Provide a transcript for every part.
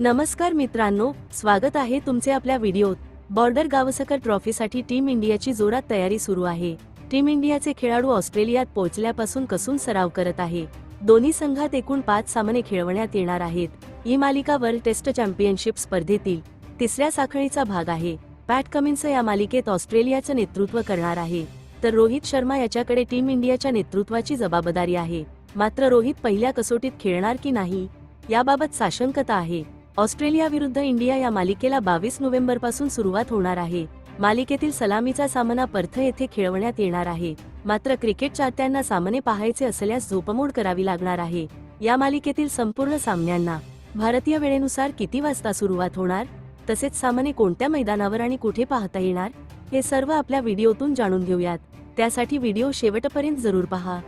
नमस्कार मित्रांनो स्वागत आहे तुमचे आपल्या व्हिडिओत. बॉर्डर गावसकर ट्रॉफीसाठी टीम इंडियाची जोरात तयारी सुरू आहे. टीम इंडियाचे खेळाडू ऑस्ट्रेलियात पोहोचल्यापासून कसून सराव करत आहे. दोन्ही संघात एकूण पाच सामने खेळवण्यात येणार आहेत. ही मालिका वर्ल्ड टेस्ट चॅम्पियनशिप स्पर्धेतील तिसऱ्या साखळीचा भाग आहे. पॅट कमिन्स या मालिकेत ऑस्ट्रेलियाचं नेतृत्व करणार आहे. तर रोहित शर्मा याच्याकडे टीम इंडियाच्या नेतृत्वाची जबाबदारी आहे. मात्र रोहित पहिल्या कसोटीत खेळणार की नाही याबाबत साशंकता आहे. ऑस्ट्रेलिया विरुद्ध इंडिया या मालिकेला बावीस नोव्हेंबरपासून सुरुवात होणार आहे. मालिकेतील सलामीचा सामना पर्थ येथे खेळवण्यात येणार आहे. मात्र क्रिकेट चाहत्यांना सामने पाहायचे असल्यास झोपमोड करावी लागणार आहे. या मालिकेतील संपूर्ण सामन्यांना भारतीय वेळेनुसार किती वाजता सुरुवात होणार? तसेच सामने कोणत्या मैदानावर आणि कुठे पाहता येणार? हे सर्व आपल्या व्हिडिओतून जाणून घेऊयात. त्यासाठी व्हिडिओ शेवटपर्यंत जरूर पहा.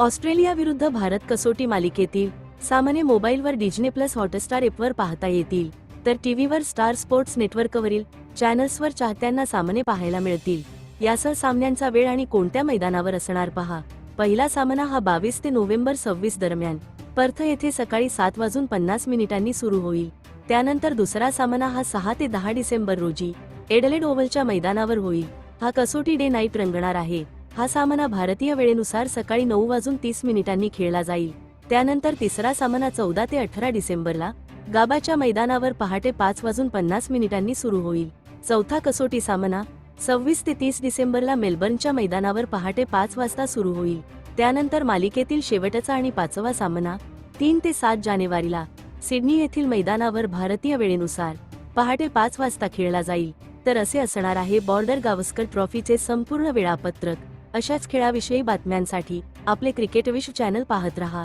ऑस्ट्रेलिया विरुद्ध भारत कसोटी मालिकेतील सामने मोबाईलवर डिजने प्लस हॉटस्टार ॲपवर पाहता येतील तर टीव्हीवर स्टार स्पोर्ट्स नेटवर्कवरील चॅनल्सवर चाहत्यांना सामने पाहायला मिळतील. यासह सामन्यांचा वेळ आणि कोणत्या मैदानावर असणार पहा. पहिला सामना हा बावीस ते नोव्हेंबर सव्वीस दरम्यान पर्थ येथे सकाळी सात वाजून पन्नास मिनिटांनी सुरू होईल. त्यानंतर दुसरा सामना हा सहा ते दहा डिसेंबर रोजी एडलेड ओव्हलच्या मैदानावर होईल. हा कसोटी डे नाईट रंगणार आहे. हा सामना भारतीय वेळेनुसार सकाळी नऊ वाजून तीस मिनिटांनी खेळला जाईल. त्यानंतर तिसरा सामना चौदा ते अठरा डिसेंबरला गाबाच्या मैदानावर पहाटे पाच वाजून पन्नास मिनिटांनी सुरू होईल. चौथा कसोटी सामना सव्वीस ते तीस डिसेंबरला मेलबर्नच्या मैदानावर पहाटे पाच वाजता सुरू होईल. त्यानंतर मालिकेतील शेवटचा आणि पाचवा सामना तीन ते सात जानेवारीला सिडनी येथील मैदानावर भारतीय वेळेनुसार पहाटे पाच वाजता खेळला जाईल. तर असे असणार आहे बॉर्डर गावस्कर ट्रॉफीचे संपूर्ण वेळापत्रक. अशाच खेळाविषयी बातम्यांसाठी आपले क्रिकेट विश्व चॅनल पाहत रहा.